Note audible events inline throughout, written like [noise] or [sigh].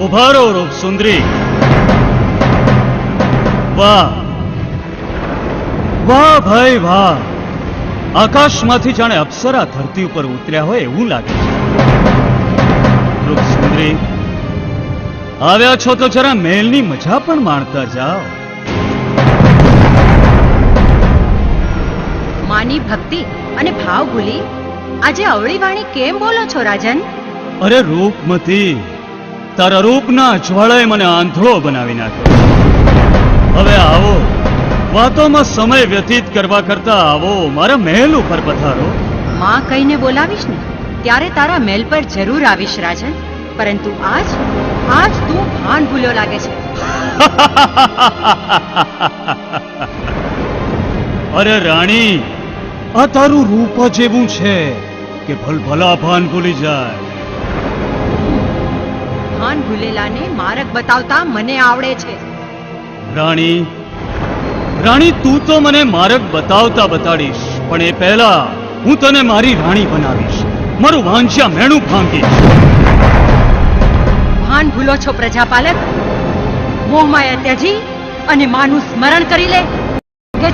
ઊભા રહો રૂપ સુંદરી. વાહ. વાહ ભાઈ વાહ. આકાશમાંથી જાણે અપ્સરા ધરતી ઉપર ઉતર્યા હોય એવું લાગે છે. રૂપ સુંદરી આવ્યા છો તો જરા મહેલની મજા પણ માણતા જાઓ. માની ભક્તિ અને ભાવ ભૂલી. આજે અવળી વાણી કેમ બોલો છો રાજન? અરે રૂપમતી તારા રૂપના જ્વાળાએ મને આંધળો બનાવી નાખ્યો. હવે આવો વાતોમાં સમય વ્યતીત કરવા કરતા આવો મારા મહેલ ઉપર પધારો. માં કહીને બોલાવીશ ને ત્યારે તારા મહેલ પર જરૂર આવીશ રાજન. પરંતુ આજ આજ તું ભાન ભૂલ્યો લાગે છે. [laughs] અરે રાણી આ તારું રૂપ જ એવું છે કે ભલભલા ભાન ભૂલી જાય. ભાન ભૂલેલાને માર્ગ બતાવતા મને આવડે છે. રાણી રાણી તું તો મને માર્ગ બતાવતા બતાડીશ પણ એ પહેલા હું તને મારી રાણી બનાવીશ. મારું વાંચ્યા મેણું ભાંગીશ. ભાન ભૂલો છો પ્રજાપાલક? મોહમાયા ત્યજી અને માનું સ્મરણ કરી લે.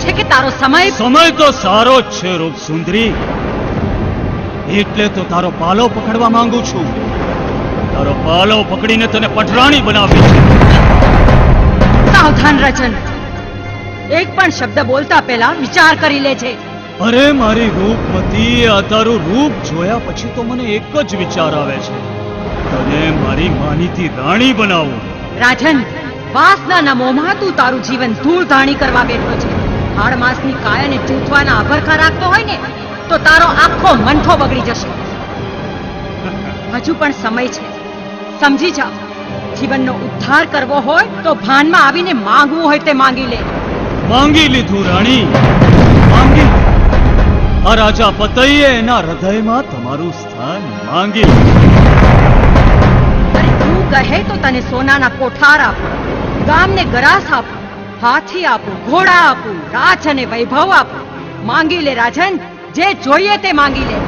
છે કે તારો સમય? સમય તો સારો જ છે રૂપ સુંદરી એટલે તો તારો પાલો પકડવા માંગુ છું. તારો પાલો પકડીને તને પટરાણી બનાવી છે. સાવધાન રચન એક પણ શબ્દ બોલતા પહેલા વિચાર કરી લે છે. અરે મારી રૂપમતી આ તારું રૂપ જોયા પછી તો મને એક જ વિચાર આવે છે. તને મારી માનીતી રાણી બનાવું. રાજન વાસનાના મોહમાં તું તારું જીવન ધૂળ ધાણી કરવા બેઠો છે. હાડ માસની કાયાને ચૂંટવાના આભરખા રાખતો હોય ને તો તારો આખો મંઠો બગડી જશે. હજુ પણ સમય છે. સમજી જા જીવનનો ઉદ્ધાર કરવો હોય તો ભાનમાં આવીને માંગવું હોય તે માંગી લે. માંગી લીધું રાણી. માંગી આ રાજા પતઈએ એના હૃદયમાં તમારું સ્થાન માંગી તું કહે તો તને સોનાના કોઠાર આપું ગામને ગરાસ આપું હાથી આપું ઘોડા આપું રાજ અને વૈભવ આપું. માંગી લે રાજન જે જોઈએ તે માંગી લે.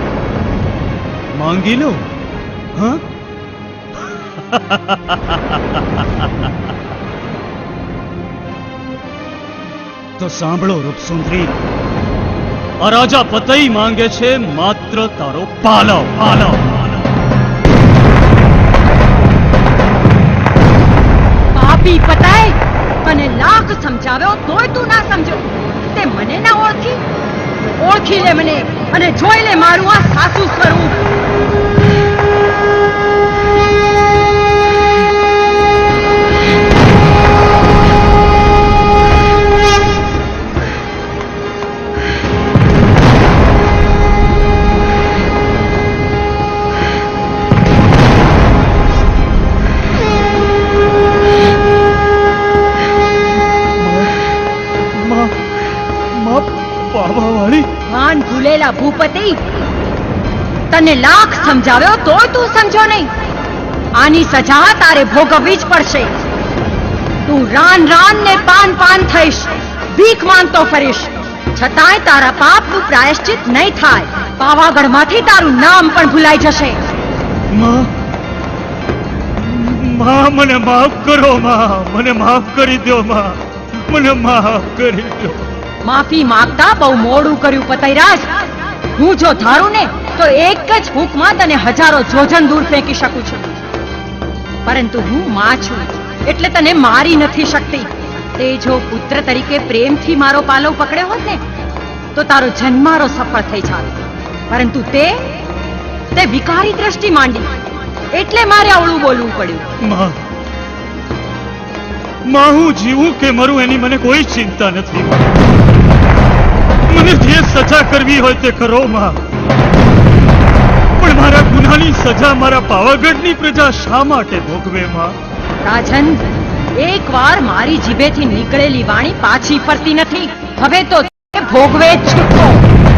માંગી લો. હા? [laughs] તો સાંભળો, રૂપસુંદરી. આ રાજા પતઈ માંગે છે, માત્ર તારો પાલવ. પાલવ. પાપી પતાય અને લાખ સમજાવ્યો તોય તું ના સમજો. તે મને ના ઓળખી. ઓળખી લે મને અને જોઈ લે મારું આ સાસુ સ્વરૂપ. પાવાવાળી ભાન ભૂલેલા ભૂપતિ તને લાખ સમજાવ્યો તો તું સમજો નહીં. આની સજા તારે ભોગવવી જ પડશે. તું રાન રાન ને પાન પાન થઈશ ભીખ માંગતો ફરીશ. છતાંય તારા પાપનું પ્રાયશ્ચિત નહીં થાય. પાવાગઢમાંથી તારું નામ પણ ભૂલાઈ જશે. માં માં મને માફ કરો માં. મને માફ કરી દો માં. મને માફ કરી દો માફી માંગતા બહુ મોડું કર્યું પતૈરાજ. હું જો ધારું ને, તો એક જ ફૂંકમાં તને હજારો જોજન દૂર ફેંકી શકું છું. પરંતુ હું માં છું, એટલે તને મારી નથી શકતી. તે જો પુત્ર તરીકે પ્રેમથી મારો પાલો પકડ્યો હોત ને, તો તારો જન્મારો સફળ થઈ જાત. પરંતુ તે તે વિકારી દ્રષ્ટિ માંડી. એટલે મારે અવળું બોલવું પડ્યું. માં હું જીવું કે મરું એની મને કોઈ ચિંતા નથી. મને જે સજા કરવી હોય તે કરો, માં. પણ મારા ગુનાની સજા મારા પાવાગઢની પ્રજા શા માટે ભોગવે, માં? રાજન એકવાર મારી જીભેથી નીકળેલી વાણી પાછી ફરતી નથી. હવે તો ભોગવે જ છૂટકો